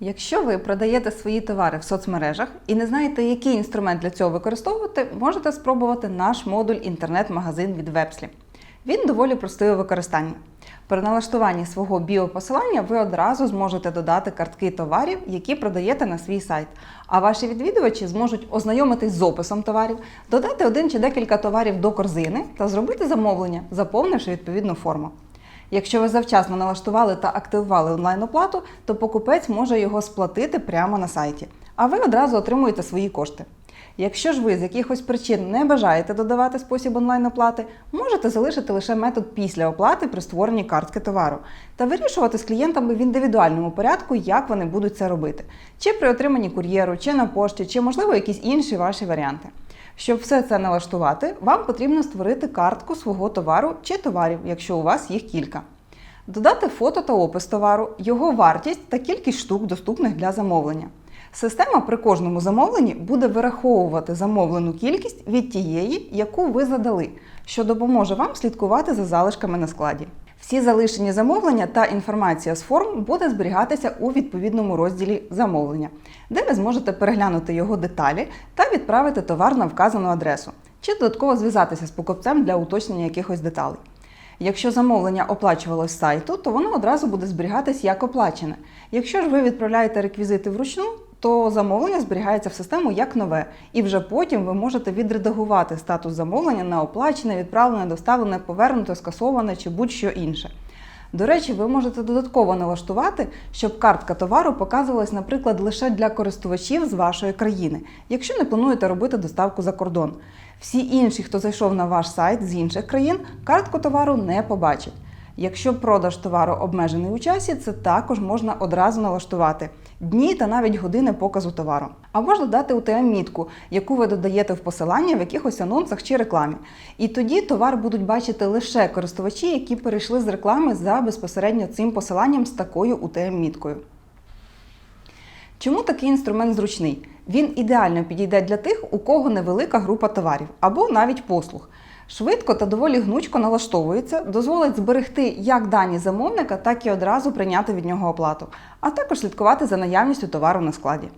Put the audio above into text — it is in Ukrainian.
Якщо ви продаєте свої товари в соцмережах і не знаєте, який інструмент для цього використовувати, можете спробувати наш модуль інтернет-магазин від Websly. Він доволі простий у використанні. При налаштуванні свого біопосилання ви одразу зможете додати картки товарів, які продаєте на свій сайт. А ваші відвідувачі зможуть ознайомитись з описом товарів, додати один чи декілька товарів до корзини та зробити замовлення, заповнивши відповідну форму. Якщо ви завчасно налаштували та активували онлайн-оплату, то покупець може його сплатити прямо на сайті, а ви одразу отримуєте свої кошти. Якщо ж ви з якихось причин не бажаєте додавати спосіб онлайн-оплати, можете залишити лише метод після оплати при створенні картки товару та вирішувати з клієнтами в індивідуальному порядку, як вони будуть це робити, чи при отриманні кур'єру, чи на пошті, чи можливо якісь інші ваші варіанти. Щоб все це налаштувати, вам потрібно створити картку свого товару чи товарів, якщо у вас їх кілька. Додати фото та опис товару, його вартість та кількість штук, доступних для замовлення. Система при кожному замовленні буде вираховувати замовлену кількість від тієї, яку ви задали, що допоможе вам слідкувати за залишками на складі. Всі залишені замовлення та інформація з форм буде зберігатися у відповідному розділі замовлення, де ви зможете переглянути його деталі та відправити товар на вказану адресу, чи додатково зв'язатися з покупцем для уточнення якихось деталей. Якщо замовлення оплачувалось з сайту, то воно одразу буде зберігатись як оплачене. Якщо ж ви відправляєте реквізити вручну, то замовлення зберігається в систему як нове, і вже потім ви можете відредагувати статус замовлення на оплачене, відправлене, доставлене, повернуте, скасоване чи будь-що інше. До речі, ви можете додатково налаштувати, щоб картка товару показувалась, наприклад, лише для користувачів з вашої країни, якщо не плануєте робити доставку за кордон. Всі інші, хто зайшов на ваш сайт з інших країн, картку товару не побачать. Якщо продаж товару обмежений у часі, це також можна одразу налаштувати дні та навіть години показу товару. Або ж додати UTM-мітку, яку ви додаєте в посилання в якихось анонсах чи рекламі. І тоді товар будуть бачити лише користувачі, які перейшли з реклами за безпосередньо цим посиланням з такою UTM-міткою. Чому такий інструмент зручний? Він ідеально підійде для тих, у кого невелика група товарів або навіть послуг. Швидко та доволі гнучко налаштовується, дозволить зберегти як дані замовника, так і одразу прийняти від нього оплату, а також слідкувати за наявністю товару на складі.